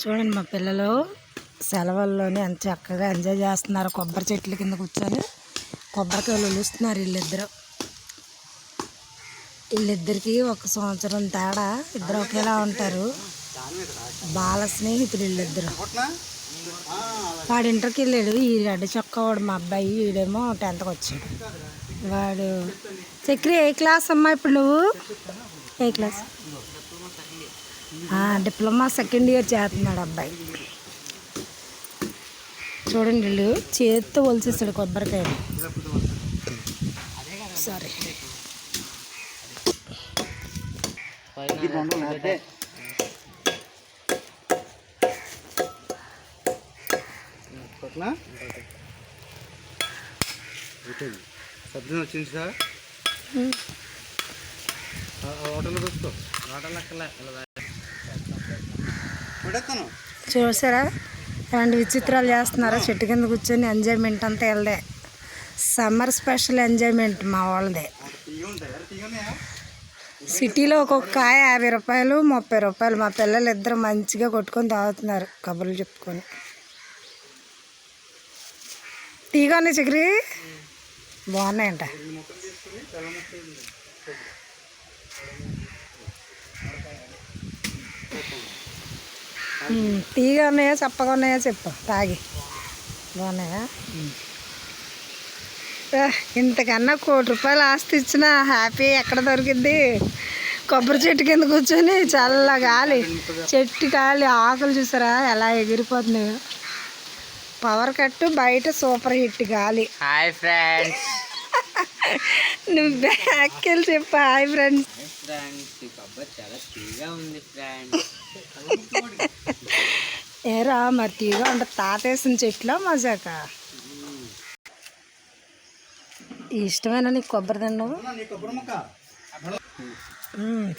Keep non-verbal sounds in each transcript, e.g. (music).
చూడండి మా పిల్లలు సెలవుల్లోనే ఎంత చక్కగా ఎంజాయ్ చేస్తున్నారు. కొబ్బరి చెట్ల కింద కూర్చొని కొబ్బరికాయలు ఒలుస్తున్నారు వీళ్ళిద్దరు. వీళ్ళిద్దరికి ఒక సంవత్సరం తేడా ఇద్దరు ఒకేలా ఉంటారు. బాల స్నేహితులు వీళ్ళిద్దరు. వాడు ఇంటర్కి వెళ్ళాడు. ఈ రెడ్ చొక్కా వాడు మా అబ్బాయి వీడేమో టెన్త్కి వచ్చాడు. వాడు చక్రి ఏ క్లాస్ అమ్మా ఇప్పుడు నువ్వు? ఏ క్లాస్? డిప్లొమా సెకండ్ ఇయర్ చేస్తున్నాడు అబ్బాయి. చూడండి వీళ్ళు చేతితో ఒలిసేస్తాడు కొబ్బరికాయ. సారీ సబ్జీ వచ్చింది సార్? హోటల్లో చూసుకో. పడేస్తాను చూసారా? ఎలాంటి విచిత్రాలు చేస్తున్నారా? చెట్టు కింద కూర్చొని ఎంజాయ్మెంట్ అంతా వెళ్ళదే. సమ్మర్ స్పెషల్ ఎంజాయ్మెంట్ మా వాళ్ళదే. సిటీలో ఒక్కొక్క కాయ యాభై రూపాయలు ముప్పై రూపాయలు. మా పిల్లలు ఇద్దరు మంచిగా కొట్టుకొని తాగుతున్నారు కబుర్లు చెప్పుకొని. టీగా ఉన్నాయి చిగురి బాగున్నాయంట. తీగా ఉన్నాయా చప్పగా ఉన్నాయా చెప్పు తాగి. బాగున్నాయా? ఇంతకన్నా కోటి రూపాయలు ఆస్తి ఇచ్చినా హ్యాపీ ఎక్కడ దొరికింది కొబ్బరి చెట్టు కింద కూర్చొని చల్ల గాలి చెట్టు గాలి ఆకులు చూసారా ఎలా ఎగిరిపోతున్నాయో? పవర్ కట్టు బయట సూపర్ హిట్ గాలి. హాయ్ ఫ్రెండ్స్ నువ్వు బ్యాక్ వెళ్ళి చెప్పు హాయ్ ఫ్రెండ్స్ ఫ్రెండ్స్ ఈ కొబ్బరి చాలా ఉంది ఫ్రెండ్స్ (laughs) ఏరా మరి తీగా ఉంట తాతేసిన చెట్లో మజాక ఇష్టమైన నీకు కొబ్బరి తిన్నావు నీ కొబ్బరి ముక్క.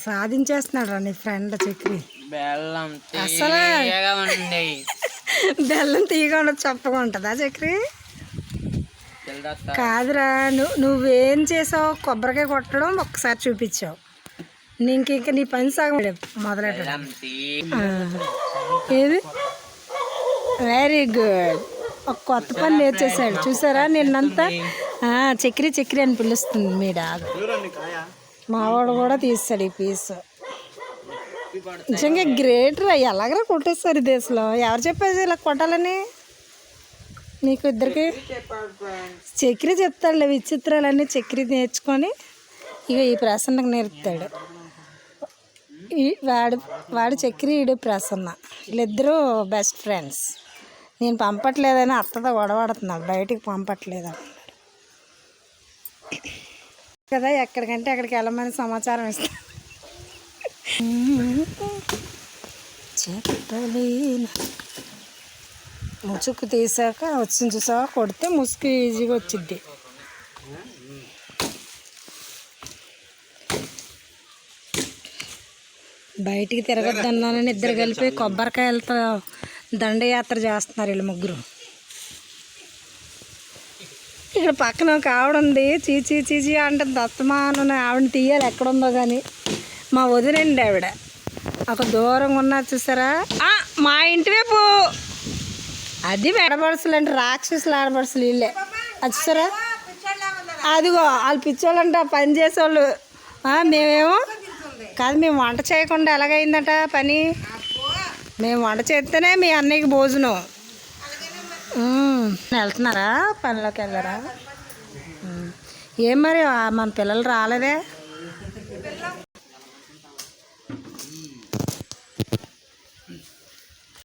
సాధించేస్తున్నాడు రా నీ ఫ్రెండ్ చక్రి. బెల్లం అసలు- బెల్లం తీగా ఉండదు చప్పగా ఉంటుందా చక్రి? కాదురా నువ్వు నువ్వేం చేసావు కొబ్బరికాయ కొట్టడం ఒక్కసారి చూపించావు. నీకు ఇంకా నీ పని సగం మొదలెట్టడం. ఏది? వెరీ గుడ్ ఒక కొత్త పని నేర్చేసాడు చూసారా నిన్నంతా? ఆ, చక్రి చక్రి అని పిలుస్తుంది మీ డాగ్. చూడండి కాయ? మావాడు కూడా తీస్తాడు ఈ పీస్. నిజంగా గ్రేట్ రా ఎలాగరా కొట్టేస్తారు ఈ దేశంలో? ఎవరు చెప్పేది ఇలా కొట్టాలని? నీకు ఇద్దరికి? చక్రి చెప్తాడులే విచిత్రాలన్నీ చక్రి నేర్చుకొని ఇక ఈ ప్రసన్నకు నేర్పుతాడు. ఈ వాడు వాడు చక్రి ఈడు ప్రసన్న. వీళ్ళిద్దరూ బెస్ట్ ఫ్రెండ్స్ నేను పంపట్లేదని అత్తతో గొడవడుతున్నాను బయటికి పంపట్లేదు కదా ఎక్కడికంటే అక్కడికి వెళ్ళమని సమాచారం ఇస్తాను. చెప్పలేను. ముసుగు తీసాక వచ్చింది చూసావా? కొడితే ముసుగు ఈజీగా వచ్చిద్ది. బయటికి తిరగద్దన్నానని ఇద్దరు కలిపి కొబ్బరికాయలతో దండయాత్ర చేస్తున్నారు వీళ్ళు ముగ్గురు. ఇక్కడ పక్కన ఒక ఆవిడ ఉంది. చీచీ చీచీ అంటే దత్తమాను ఆవిడని తీయాలి. ఎక్కడుందో కానీ మా వదినండి ఆవిడ. ఒక దూరంగా ఉన్నా చూసారా? మా ఇంటి వైపు. అది మెడబడుసులు అంటే రాక్షసులు ఆడబడుసులు వీళ్ళే. అది చూసారా? అదిగో వాళ్ళు పిచ్చోళ్ళంట పని చేసేవాళ్ళు. మేమేమో కాదు మేము వంట చేయకుండా ఎలాగైందట పని? మేము వంట చేస్తేనే మీ అన్నయ్యకి భోజనం. వెళ్తున్నారా? పనిలోకి వెళ్ళారా? ఏం మరి మన పిల్లలు రాలేదే?